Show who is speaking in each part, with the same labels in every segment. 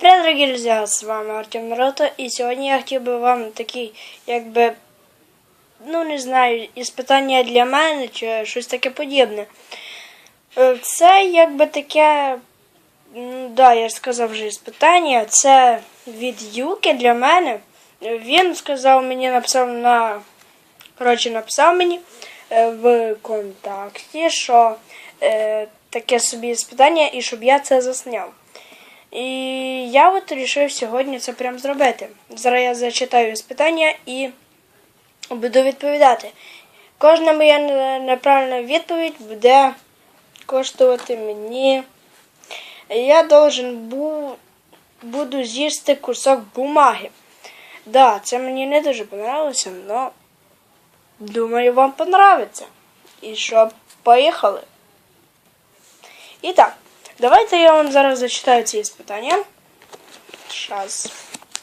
Speaker 1: Привет, дорогие друзья, с вами Артем Наруто, и сегодня я хотів би вам такий, якби, ну не знаю, іспитання для мене чи щось таке подібне. Е, Це якби таке, ну да, я ж сказав вже іспитання, це від Юки для мене. Він сказав мені, написав на, коротше, написав мені е, в контакті, що е, таке собі іспитання і щоб я це засняв. І я от вирішив сьогодні це прям зробити. Зараз я зачитаю питання і буду відповідати. Кожна моя неправильна відповідь буде коштувати мені. Я должен бу... буду з'їсти кусок бумаги. Да, це мені не дуже понравилося, але думаю, вам понравиться. І що, поїхали. І так, давайте я вам зараз зачитаю ці іспитання. Сейчас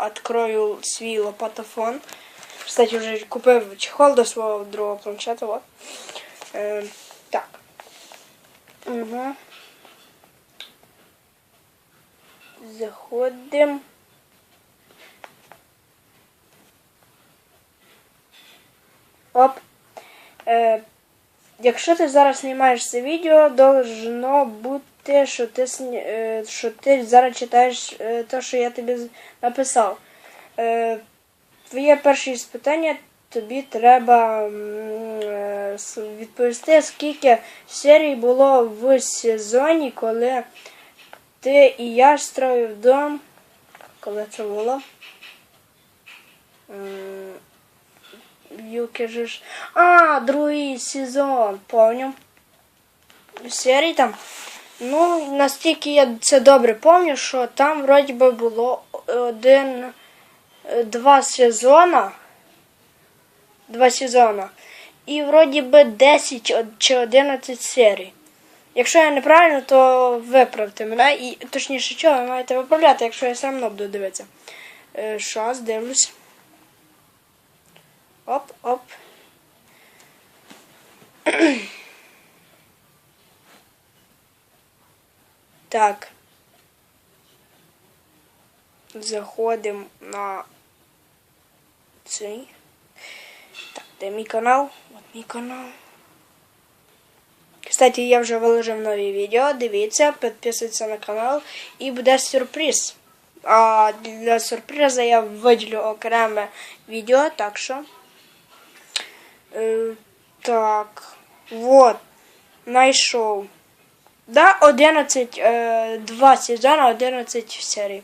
Speaker 1: открою свій лопатофон. Кстати, вже купив чехол до свого другого планшета. Вот. Е, так. Угу. Заходимо. Оп. Е, Якщо ти зараз знімаєш це відео, должно бути, що ти, е, що ти зараз читаєш е, те, що я тобі написав. Е, Твоє перше спитання тобі треба відповісти, скільки серій було в сезоні, коли ти і я строїв дом. Коли це було? Юки ж. А, другий сезон, помню. Серій там. Ну, настільки я це добре пам'ятаю, що там вроді би було один, е, два сезона. Два сезона. І вроді би 10 чи 11 серій. Якщо я неправильно, то виправте мене. І точніше, що ви маєте виправляти, якщо я сам одно буду дивитися. Е, Щас, дивлюсь. Оп, оп. Так. Заходимо на цей. Так, де мій канал? От мій канал. Кстати, я вже виложив нові відео. Дивіться, підписуйтесь на канал і буде сюрприз. А для сюрпризу я виділю окреме відео, так що. Е, так, вот, знайшов. Да, 11, е, 2 сезона, 11 серій.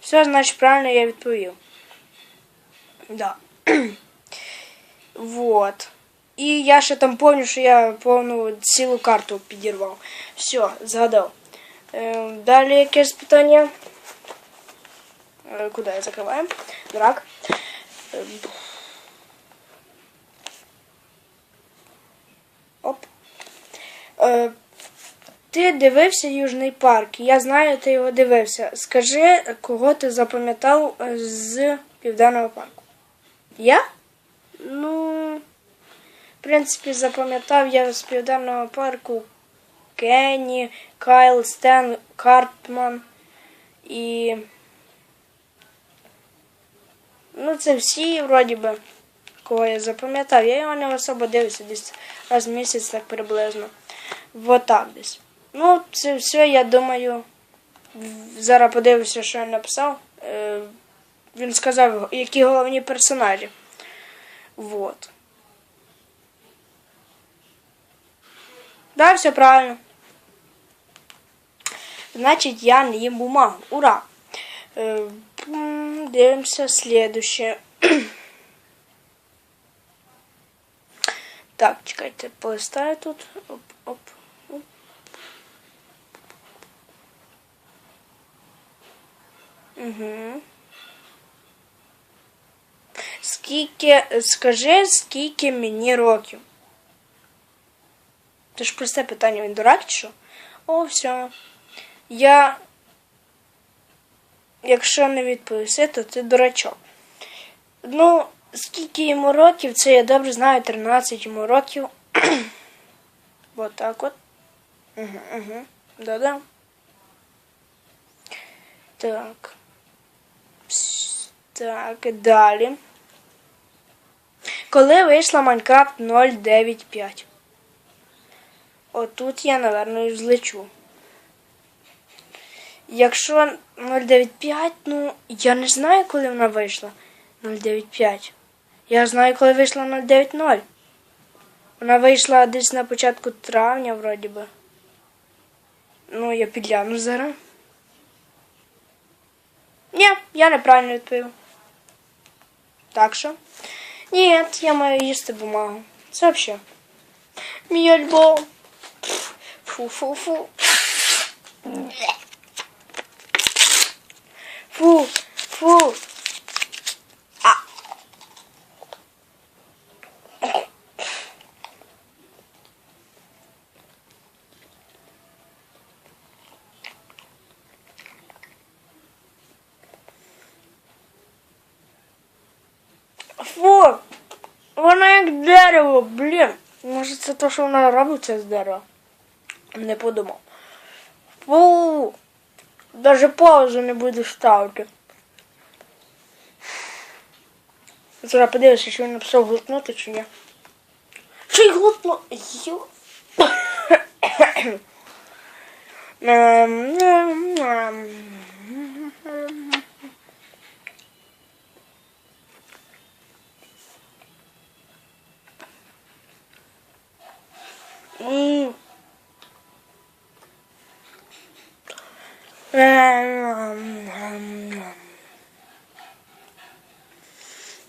Speaker 1: Все, значить, правильно я відповів. Да. вот. І я ще там пам'ятаю, що я повну цілу карту підірвав. Все, згадав. Е, далі якесь питання. Е, куди я закриваю? Драк. Е, Оп. Е, ти дивився Южний парк. Я знаю, ти його дивився. Скажи, кого ти запам'ятав е, з Південного парку? Я? Ну, в принципі, запам'ятав я з Південного парку Кенні, Кайл, Стен, Картман і. Ну, це всі, вроді би, кого я запам'ятав. Я його не особо дивлюся десь раз в місяць так приблизно. Вот так десь. Ну, це все, я думаю. Зараз подивлюся, що він написав. Е, Він сказав, які головні персонажі. Вот. Да, все правильно. Значить, я не їм бумагу. Ура! Е, Дивимося слідуще. Так, чекайте, полистаю тут. Оп. Угу. Скільки, скажи, скільки мені років? Це ж просте питання, він дурак чи що? О, все. Я, якщо не відповісти, то ти дурачок. Ну, скільки йому років, це я добре знаю, 13 йому років. вот так от. Угу, угу. Да-да. Так. Так, далі. Коли вийшла Майнкрафт 095? Отут я, напевно, і взлечу. Якщо 095, ну, я не знаю, коли вона вийшла. 095. Я знаю, коли вийшла 090. Вона вийшла десь на початку травня, вроді би. Ну, я підгляну зараз. Ні, я неправильно відповів. Так що? Нет, я маю їсти бумагу. Це вообще. Мій альбом. Фу-фу-фу. Фу, фу. А. Фу. Вона як дерево, блін. Може це то, що вона робиться з дерева? Не подумав. Фу. Даже паузу не будеш ставити. Зараз подивишся, чи він написав глотнути, чи ні. Чи й глотно. Йо. Ем, ем, ем.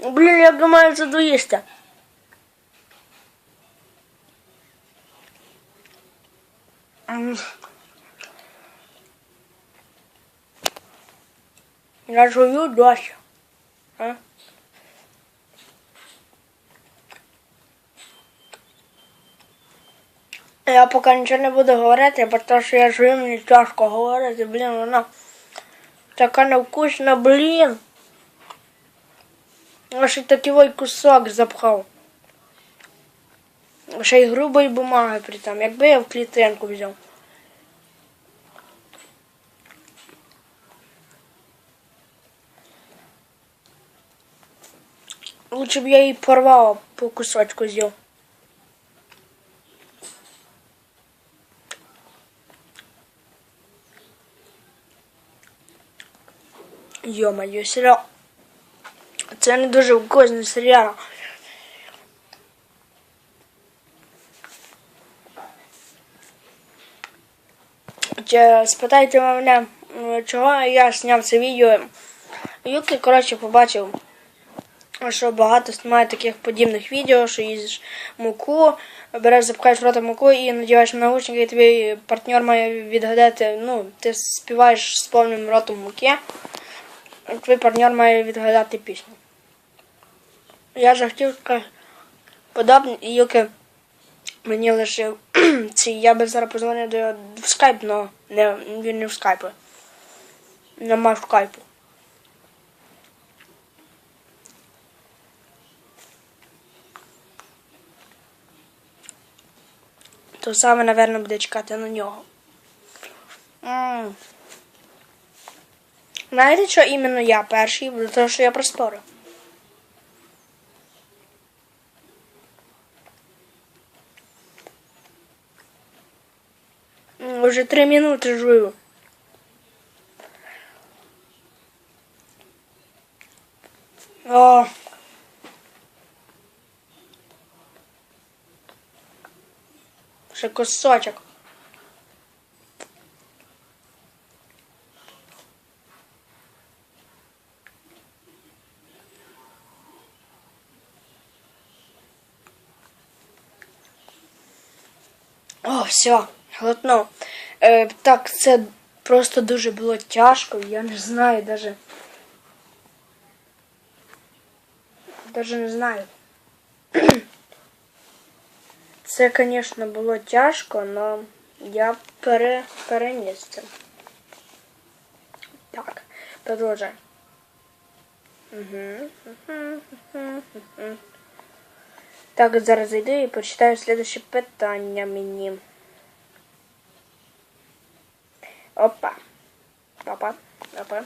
Speaker 1: Блін, я думаю, це доїсти. Я жую дощ. А? Я поки нічого не буду говорити, бо то, що я жую, мені тяжко говорити, блін, вона така невкусна, блін. Аж і такий ой кусок запхав. Ще й грубої бумаги при тому, якби я в клітинку взяв. Лучше б я її порвав, по кусочку з'їв. Йо-моє, серіал. Це не дуже вкусний серіал. Чи спитайте мене, чого я зняв це відео. Юки, коротше, побачив, що багато знімає таких подібних відео, що їздиш муку, береш, запхаєш в рота муку і надіваєш на наушники, і тобі партнер має відгадати, ну, ти співаєш з повним ротом муки, твій партнер має відгадати пісню. Я захотів таке подобне, і Юки мені лишив ці. Я би зараз позвонив до в скайп, але не, він не в скайпі. Нема скайпу. То саме, напевно, буде чекати на нього. М. Знаєте, що іменно я перший, Бо тому що я проспорив. М, Уже три минути жую. О. Ще кусочок. О, все, глотнув. Е, так, це просто дуже було тяжко, я не знаю даже. Даже не знаю. Це, звісно, було тяжко, але я пере, переніс це. Так, продовжай. Угу. Угу. Угу. Угу. Так, зараз зайду і почитаю слідуще питання мені. Опа. Опа. Опа.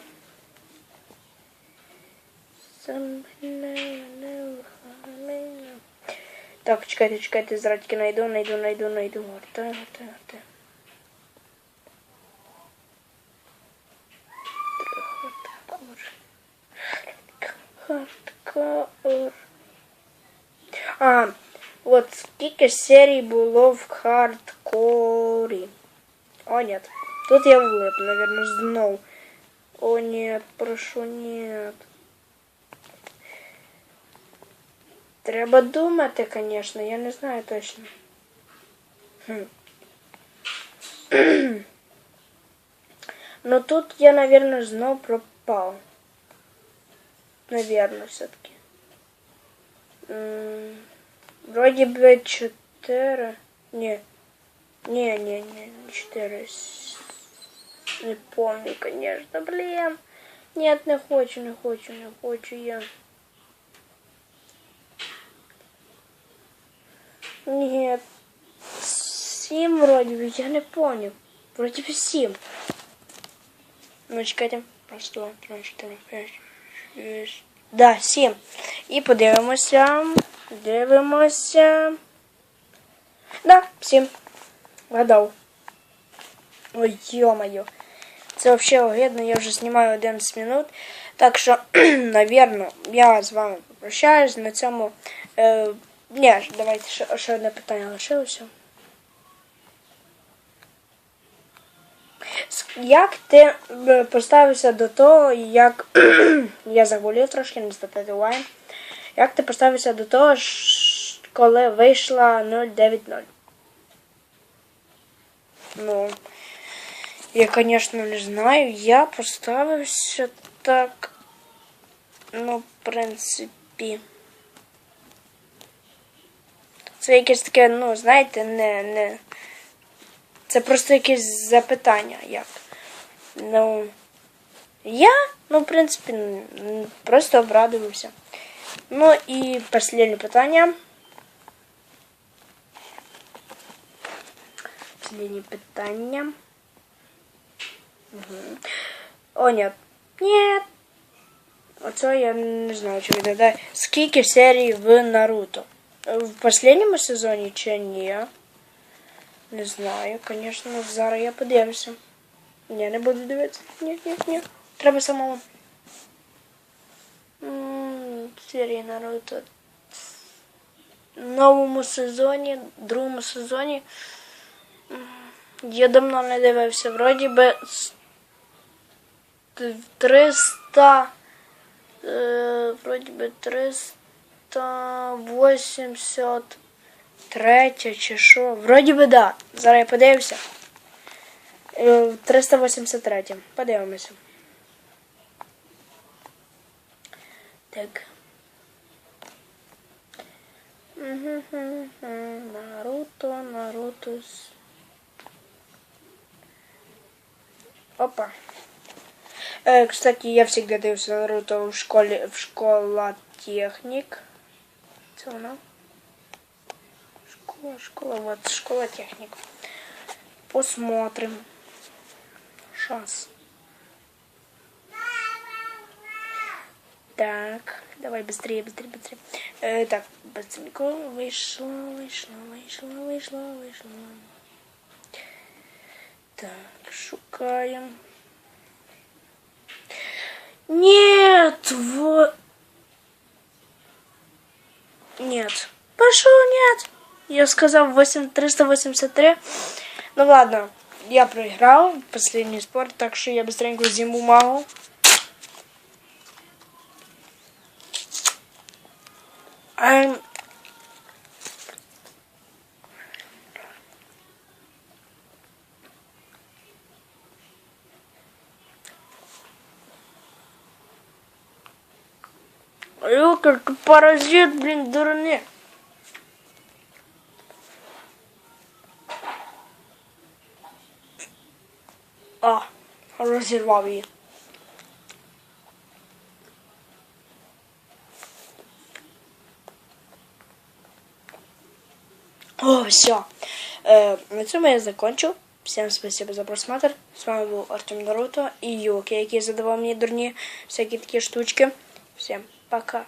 Speaker 1: Так, чекайте, чекайте, зрадки найду, найду, найду, найду. Гортай, гортай, гортай. Хардкор. А, от скільки серій було в хардкорі. О, нет. Тут я влип, наверное, знов. О, нет, прошу, нет. Треба думати, конечно, я не знаю точно. Хм. Но тут я, наверное, знов пропал. Наверное, все-таки. М, Вроде бы 4. Не. Не, не, не, не 4. Не помню, конечно, блин. Нет, не хочу, не хочу, не хочу я. Нет. Сім вроде бы, я не помню. Вроде бы сім. Ну, чекайте. Раз, два, три, чотири, п'ять, шість. Да, сім. І подивимося. Дивимося. Да, сім. Гадав. Ой, ё-моё. Це вообще огидно, я вже знімаю 11 минут. Так що, навірно, я з вами попрощаюсь на цьому. Е, ні, давайте ще, ще одне питання лишилося. Як ти е, поставився до того, як я заболів трошки, не уваги. Як ти поставився до того, коли вийшла 090? Ну, я, конечно, не знаю. Я поставився так. Ну, в принципі. Це якесь таке, ну, знаєте, не, не. Це просто якесь запитання, як. Ну. Я, ну, в принципі, просто обрадувався. Ну і останнє питання. Останнє питання. Мгм. О, нет. Нет. Оце я не знаю, чи відгадаю. Скільки серій в Наруто? В останньому сезоні чи ні? Не знаю, звісно, зараз я подивлюся. Ні, не буду дивитися. Ні, ні, ні. Треба самому. Серії Наруто. В новому сезоні, другому сезоні. Я давно не дивився. Вроді би 300. Е, вроді би 383 чи що. Вроді би да. Зараз я подивився. Е, 383. Подивимося. Так. Наруто, Наруто. Опа. Э, кстати, я всегда дивився Наруто в школе, в школа техник. Це вона? Школа, школа, вот, школа техник. Посмотрим. Шанс. Так, давай быстрее, быстрее, быстрее. Э, так, быстренько вышло, вышло, вышло, вышло, вышло. Так, шукаем. Нет, вот. Нет. Пошел, нет. Я сказал 8, 383. Ну ладно, я проиграл последний спор, так что я быстренько зиму могу. Эм, Ёкарь, паразит, блин, дурни. А, розірвав її. О, все. Э, на цьому я закончу. Всем спасибо за просмотр. С вами был Артем Наруто и Юки, який задавав мені дурні всякі такі штучки. Всем пока.